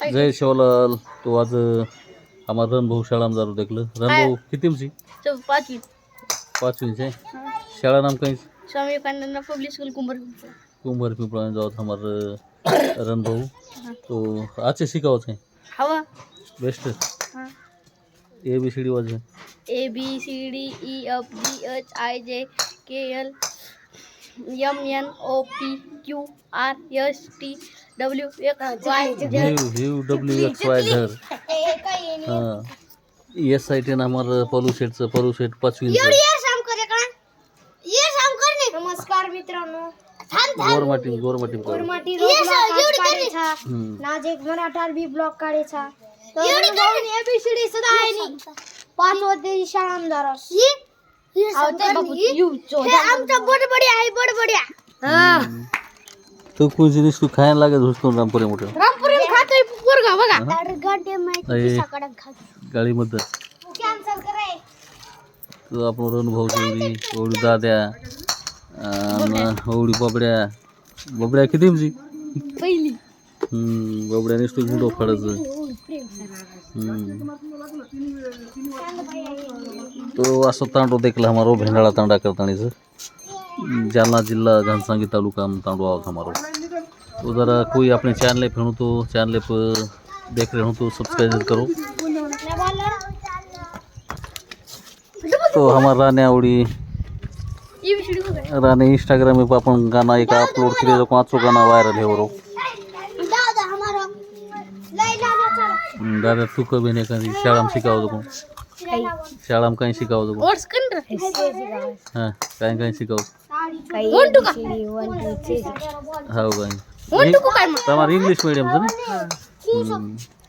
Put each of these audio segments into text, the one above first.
जय शिवलाल तो आज हमारा रणभाऊ शाळाम जारू देखलं रणभाऊ कितीमची? पाचवी. पाचवीचे शाळा नाम काही स्वामी विवेकानंद पब्लिक स्कूल कुंभर कुंभार पिंपळा जाऊ हमार रणभाऊ. तो शिकावच आहे. हवा. Best A B C D वाज. A B C D E F G H I J K L M N O P Q R S T W X Y U W X Y झर हां. S I T हमार पलू शेटचं पलू शेट पाचवीचं नमस्कार मित्रांनो. गोरमाटी गोरमाटी माटी काढायचा. हम्म. नाजिक मराठा बी ब्लॉक काढायचा. एबीसीडी सुद्धा आहे पाच होते शाळा आमदार आमचा बडबडी आहे बडबड्या तू खायला लागत हुसतो रामपुरे मोठं. रामपुरी खातोय पोरगा बघा. अरे गाडीमध्ये कॅन्सल कराय तो आपण रणभाऊ एवढी एवढी दाद्या अन् एवढी बबड्या. बबड्या किती म्हणजे पहिली. हम्म, बबड्या नुसतं गुडो फाडायचं तो असं तांडो देखला हमारो भेंडाळा तांडा करतानीच. जालना जिल्हा घनसांगी तालुका तांडो आवाज हमारो तो ज़रा कोई अपने चैनल पे हो तो चैनल पर देख रहे हो तो सब्सक्राइब करो. तो हमारा राने आवडी राणे इंस्टाग्राम पर आपण गाना एक अपलोड केले तो आजचो गाना व्हायरल हे बरोबर દાદા તું કભી ને કઈ શાળામાં શીખવતો કોણ શાળામાં કઈ શીખવતો કોણ હા કઈ કઈ શીખવતો ઓન ટુ કા હા કઈ. તમારું ઇંગ્લિશ મીડિયમ છે ને?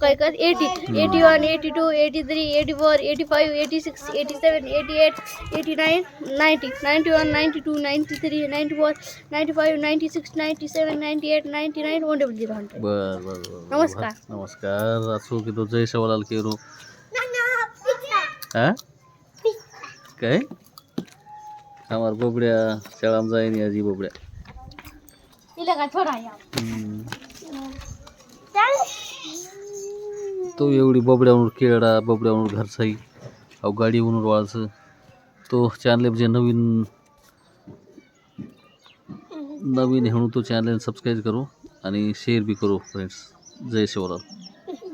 काय कर? Eighty eighty one eighty two eighty three eighty four eighty five eighty six eighty seven eighty eight eighty nine ninety ninety one ninety two ninety three ninety four ninety five ninety six ninety seven ninety eight ninety nine one double zero hundred बर बर. नमस्कार. नमस्कार. असो की तो जय शिवलाल केरो हा काय? हमार बोबड्या शाळाम जाईन आजी बोबड्या. तिला काय थोडा हम्म. तो एवढी बबड्यावर केळडा बबड्यावर घरसाई अहो गाडीवरून वाळायचं तो चॅनल जे नवीन नवीन म्हणून तो चॅनल सबस्क्राईब करू आणि शेअर बी करू फ्रेंड्स जय शिवराम